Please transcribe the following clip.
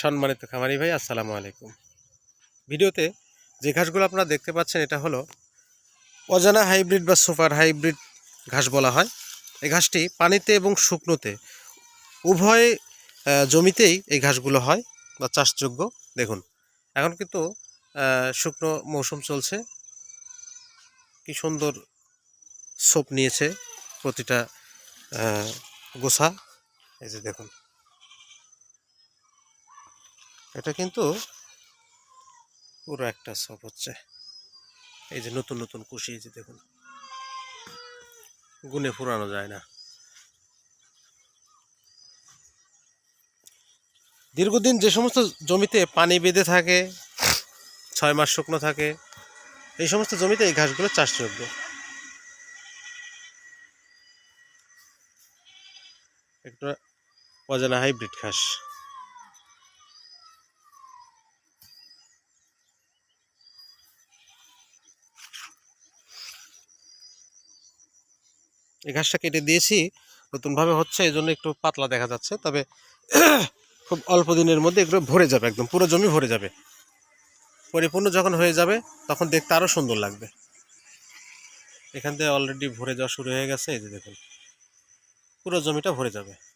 সম্মানিত খামারি ভাই, আসসালামু আলাইকুম। ভিডিওতে যে ঘাসগুলো আপনারা দেখতে পাচ্ছেন, এটা হলো অজানা হাইব্রিড বা সুপার হাইব্রিড ঘাস বলা হয়। এই ঘাসটি পানিতে এবং শুকনোতে উভয় জমিতেই এই ঘাসগুলো হয় বা চাষযোগ্য। দেখুন, এখন কিন্তু শুকনো মৌসুম চলছে। কি সুন্দর সোপ নিয়েছে প্রতিটা গোছা। এই যে দেখুন এটা কিন্তু পুরো একটা সব হচ্ছে। এই যে নতুন নতুন কুশি যে দেখুন। গুনে ফুরানো যায় না। দীর্ঘদিন যে সমস্ত জমিতে পানি বেঁধে থাকে, ছয় মাস শুকনো থাকে, এই সমস্ত জমিতে এই ঘাসগুলো চাষযোগ্য। একটা অজানা হাইব্রিড ঘাস। এই ঘাসটা কেটে দিয়েছি। নতুনভাবে হচ্ছে এই জন্য একটু পাতলা দেখা যাচ্ছে। তবে খুব অল্প দিনের মধ্যে এগুলো ভরে যাবে একদম, পুরো জমি ভরে যাবে। পরিপূর্ণ যখন হয়ে যাবে, তখন দেখতে আরও সুন্দর লাগবে। এখান থেকে অলরেডি ভরে যাওয়া শুরু হয়ে গেছে, এই যে দেখুন। পুরো জমিটা ভরে যাবে।